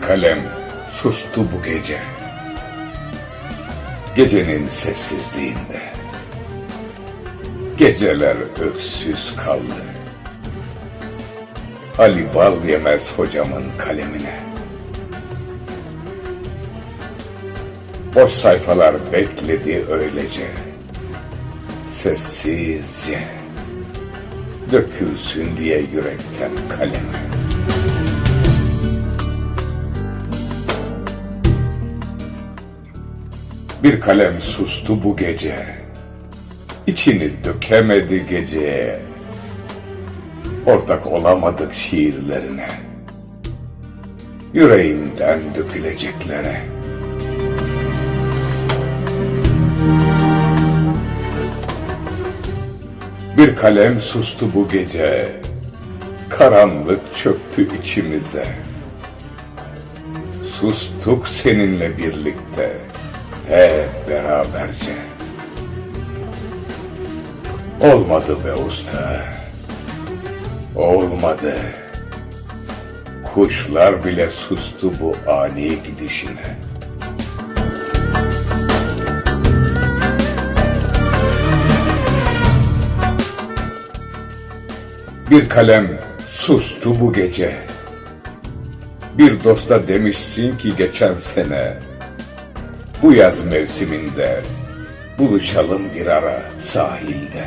kalem sustu bu gece. Gecenin sessizliğinde. Geceler öksüz kaldı. Ali bal yemez hocamın kalemine. Boş sayfalar bekledi öylece. Sessizce. Dökülsün diye yürekten kaleme. Bir kalem sustu bu gece. İçini dökemedi geceye. Ortak olamadık şiirlerine. Yüreğinden döküleceklere. Bir kalem sustu bu gece. Karanlık çöktü içimize. Sustuk seninle birlikte. Hep beraberce. Olmadı be usta. Olmadı. Kuşlar bile sustu bu ani gidişine. Bir kalem sustu bu gece. Bir dosta demişsin ki geçen sene bu yaz mevsiminde buluşalım bir ara sahilde.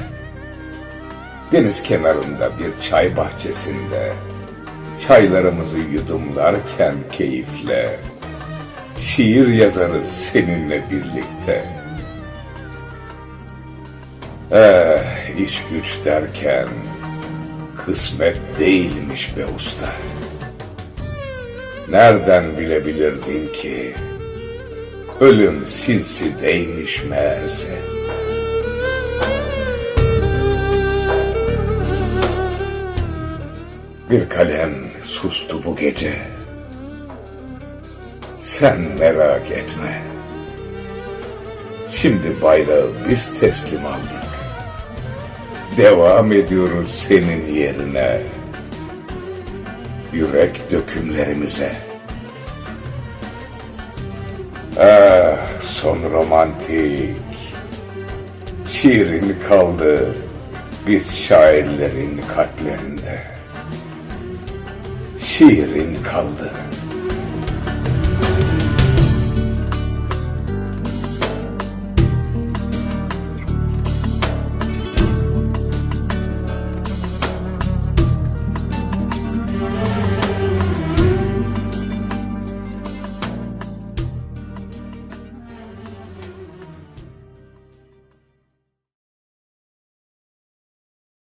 Deniz kenarında bir çay bahçesinde çaylarımızı yudumlarken keyifle şiir yazarız seninle birlikte. Eh iş güç derken kısmet değilmiş be usta. Nereden bilebilirdin ki ölüm sinsi değmiş meğerse. Bir kalem sustu bu gece. Sen merak etme. Şimdi bayrağı biz teslim aldık. Devam ediyoruz senin yerine. Yürek dökümlerimize. Ah son romantik. Şiirin kaldı biz şairlerin kalplerinde. Şiirin kaldı.